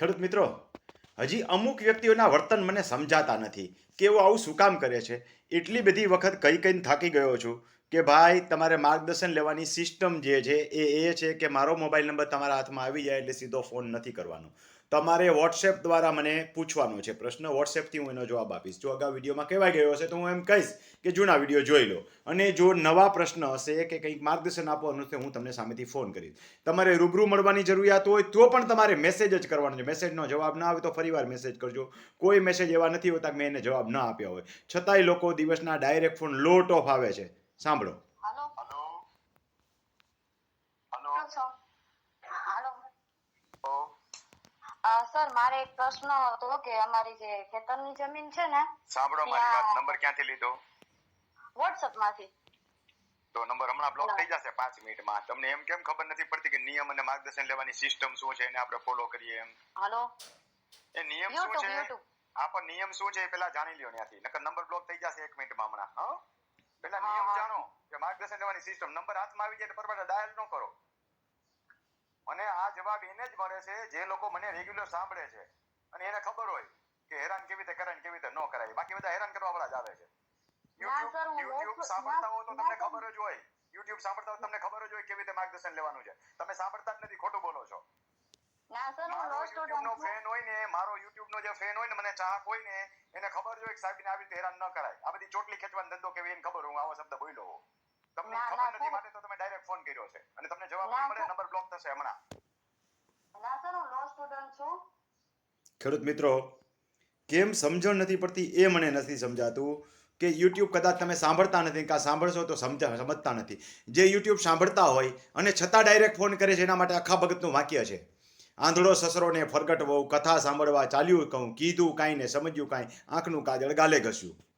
ખેડૂત મિત્રો, હજી અમુક વ્યક્તિઓના વર્તન મને સમજાતા નથી કે એઓ આવું શું કામ કરે છે? એટલી બધી વખત કઈ કઈને થાકી ગયો છું કે ભાઈ, તમારે માર્ગદર્શન લેવાની સિસ્ટમ જે છે એ એ છે કે મારો મોબાઈલ નંબર તમારા હાથમાં આવી જાય એટલે સીધો ફોન નથી કરવાનો. તમારે વોટ્સએપ દ્વારા મને પૂછવાનો છે પ્રશ્ન. વોટ્સએપથી હું એનો જવાબ આપીશ. જો અગાઉ વિડીયોમાં કહેવાય ગયો હશે તો હું એમ કહીશ કે જૂના વીડિયો જોઈ લો. અને જો નવા પ્રશ્ન હશે કે કંઈક માર્ગદર્શન આપવાનું છે હું તમને સામેથી ફોન કરીશ. તમારે રૂબરૂ મળવાની જરૂરિયાત હોય તો પણ તમારે મેસેજ જ કરવાનો છે. મેસેજનો જવાબ ના આવે તો ફરીવાર મેસેજ કરજો. કોઈ મેસેજ એવા નથી હોતા મેં એને જવાબ ના આપ્યા હોય. છતાંય લોકો દિવસના ડાયરેક્ટ ફોન લોટ ઓફ આવે છે. સાંભળો હાલો હલો હલો કેમ છો હાલો ઓ અ, સર મારે એક પ્રશ્ન હતો કે અમારી જે ખેતરની જમીન છે ને સાંભળો મારી વાત. નંબર ક્યાંથી લીધો? વોટ્સઅપમાંથી. તો નંબર હમણાં બ્લોક. થઈ જશે પાંચ મિનિટમાં. તમને એમ કેમ ખબર નથી પડતી કે નિયમ અને માર્ગદર્શન લેવાની સિસ્ટમ શું છે એને આપણે ફોલો કરીએ એમ? હાલો? એ નિયમ શું છે? આપણ નિયમ શું છે એ પેલા જાણી લ્યો ત્યાંથી. નકર નંબર બ્લોક થઈ જશે એક મિનિટમાં હમણાં હા? પેલા નિયમ જાણો કે માર્ગદર્શન લેવાની સિસ્ટમ નંબર હાથમાં આવી જાય એટલે બરાબર ડાયલ ન કરો. આ જવાબ એને જ મળે છે જે લોકો મને રેગ્યુલર સાંભળે છે. અને એને ખબર હોય કે હેરાન કેવી રીતે કરાય કેવી રીતે ન કરાય. બાકી બધા હેરાન કરવા વાળા જ આવે છે. યુટ્યુબ સાંભળતા હોય તો તમને ખબર જ હોય. યુટ્યુબ સાંભળતા હોય તમને ખબર જ હોય કેવી રીતે માર્ગદર્શન લેવાનું છે. તમે સાંભળતા જ નથી ખોટું બોલો છો. મારો ફેન હોય ને મારો યુટ્યુબ નો જે ફેન હોય ને મને ચાહક હોય ને એને ખબર જ સાહેબ આવી રીતે હેરાન ન કરાય. આ બધી ચોટલી ખેંચવાનો ધંધો કેવી એને ખબર હું આવો શબ્દ બોલ્યો. તમને ખબર નથી માટે તો તમે ડાયરેક્ટ ફોન કર્યો છે. અને તમને જવાબ મળે નંબર બ્લોક થશે હમણાં. સ્ટુડન્ટ છું? ખેડૂત મિત્રો. કેમ સમજણ નથી પડતી એ મને નથી સમજાતું કે યુટ્યુબ કદાચ તમે સાંભળતા નથી કાં સાંભળશો તો સમજ, સમજતા નથી. જે યુટ્યુબ સાંભળતા હોય અને છતાં ડાયરેક્ટ ફોન કરે છે એના માટે આખા ભગતનું વાક્ય છે. આંધળો સસરોને ફરગટવો, કથા સાંભળવા ચાલ્યું કહું, કીધું કાંઈ ને સમજ્યું કાંઈ, આંખનું કાજળ ગાલે ઘસ્યું.